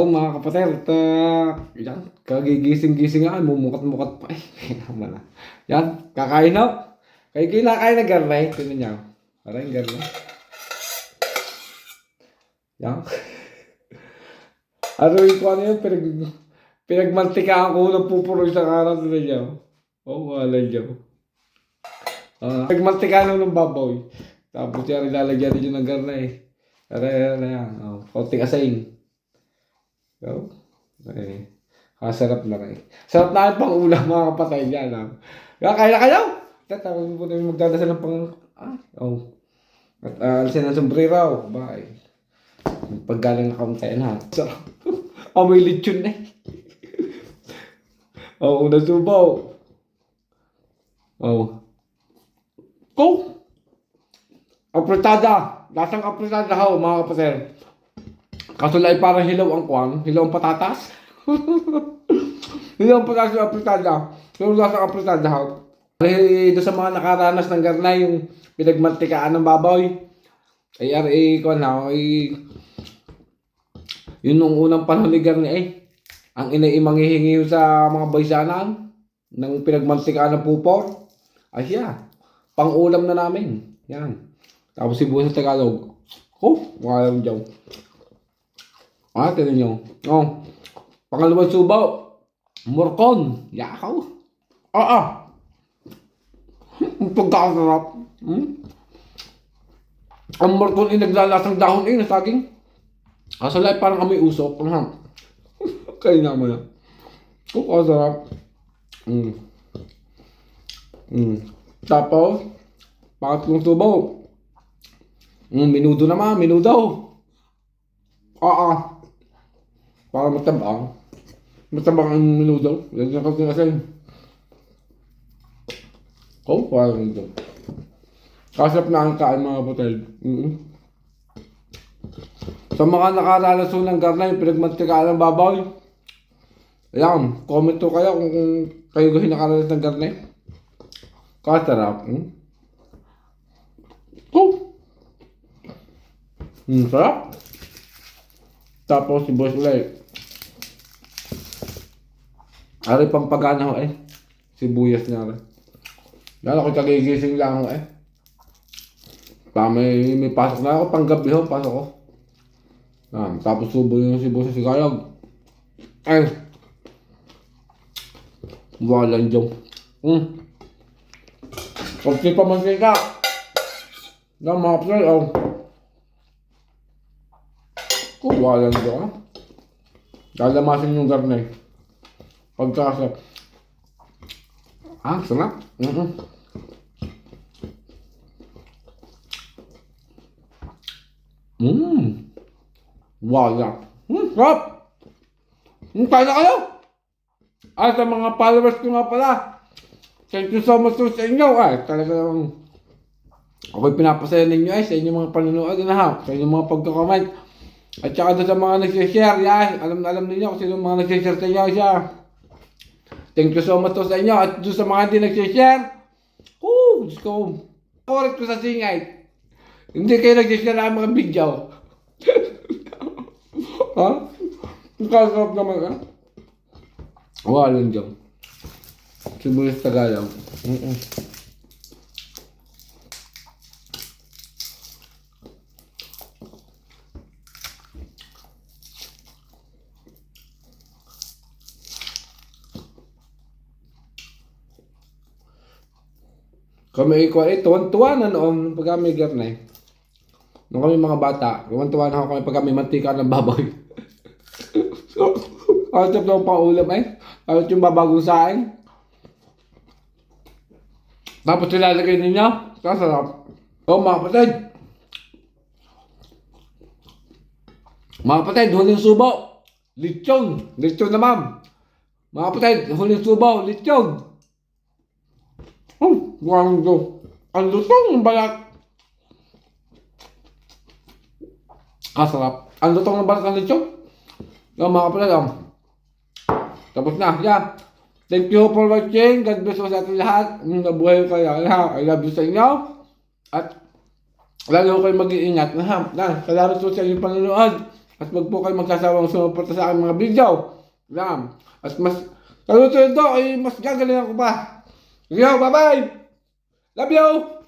Oh, mga kapatid, uh, yan, kagigising-gising nga, mumukat-mukat pa eh. Naman na. Yan, kakain na. Kaya kinakain na garnay. Tingnan niyo. Parang garnay. Yan. Aruin ko ano yun, pinag, pinagmantikaan ko ng pupuro sa karat na niya. Oh, wala niya. Ah, pinagmantikaan ng baboy. Tapos yan, ilalagyan yung ng garnay. Kaya yan, yan. Oh, konting asayin. So, eh, kasarap na rin. Sarap na pang ulam mga kapatid yan. Ha? Kaya kaya na kayo! Tatawag mo na yung magdadasal ng pang... Ah, oh. At uh, alisin ng sombrero. Bye. Paggaling na kaunti na. Sarap. Amoy lechon na eh. Oh, una subaw. Oh. Go! Apretada! Lasang apretada ho, mga kapatid. Kaso lang ay parang hilaw ang kwan, hilaw ang patatas. hilaw ang patatas yung apretada. Pero lasang apretada ha. Eh, doon sa mga nakaranas ng garnay, yung pinagmantikaan ng baboy. Ay, ay, kwan na, ay, yun nung unang panahon ni garnay, eh. Ang ina ay manghihingi sa mga baysanan ng pinagmantikaan ng pupor. Ay, siya. Pang-ulam na namin. Yan. Tapos si Busa Tagalog. Oh, walang dyan. Ah, tinan nyo. Oh, pangalawang subaw. Morcon. Yakaw. Ah, ah. Ang pagkakasarap. Hmm? Ang morcon ay naglalasang dahon eh, na saging. Kaso lang parang amoy usok. Ano? Kaya nga mo na. Oh, kasarap. Mm. Mm. Tapos, pangatlong subaw. Mm, minudo naman, minudo. Oo. Para matabang. Matabang ang minudo. Yan yung kasi kasi. Oh, parang ito. Kasap na ang kain mga hotel. Mm Sa mga nakaranas ho ng garnay, pinagmantikaan ng baboy. Ayan, comment to kayo kung, kung kayo gahin nakaranas ng garnay. Kasarap. Hmm? Oh! Hmm, sarap. Tapos si Boss Lai. Ari pang pagana ho eh. Sibuyas niya rin. Lalo ko kagigising lang ho eh. Pa may, may pasok na ako pang gabi ho, pasok ko. Ah, tapos subo yung sibuyas si Kayag. Ay. Walang dyan. Hmm. Kunti pa mantika. Na mga play, oh. Kung walang dyan. Lalamasin yung garnay. Pagkasa. Ah, sarap. Mm-hmm. Mmm. Wala. Hmm, sarap. Hmm, kaya na kayo. Ah, sa mga followers ko nga pala. Thank you so much sa inyo. Ay, talaga namang ako'y pinapasaya ninyo ay sa inyong mga panonood na ha. Sa inyong mga pagkakomment. At saka sa mga nagsishare, yan. Alam na alam ninyo kung sino mga nagsishare sa inyo siya. Thank you so much to sa inyo. At doon sa mga hindi nagsishare, Woo! Diyos ko. Correct ko sa singay. Hindi kayo nagsishare ng mga video. ha? Kasarap naman ha? Walang dyan. Sibuyas Tagalog. Mm-mm. Kami ko eh, tuwan-tuwa na noon pag kami garnay. Nung kami mga bata, tuwan-tuwa na ako kami pag kami mantika ng baboy. Kahit yung pang ulam eh. Kahit yung babagong saing. Tapos ilalagay ninyo. Kasarap. O mga kapatid. Mga kapatid, huling subo. Lechon. Lechon na ma'am. Mga kapatid, huling subo. Lechon. Oh, buwan ko. Ang lutong ng balat. Kasarap. Ang lutong ng balat ng lechon. Yung mga kapatid, um, tapos na, yeah. Thank you for watching. God bless us sa ating lahat. Nabuhay ko kayo. I love you sa inyo. At lalo kayo mag-iingat. Na, salamat po sa inyong panonood. At wag po kayo magsasawang sumuporta sa aking mga video. Yan. At mas, sa susunod to, ay mas gagalingan ko pa. Sige, bye-bye! Love you!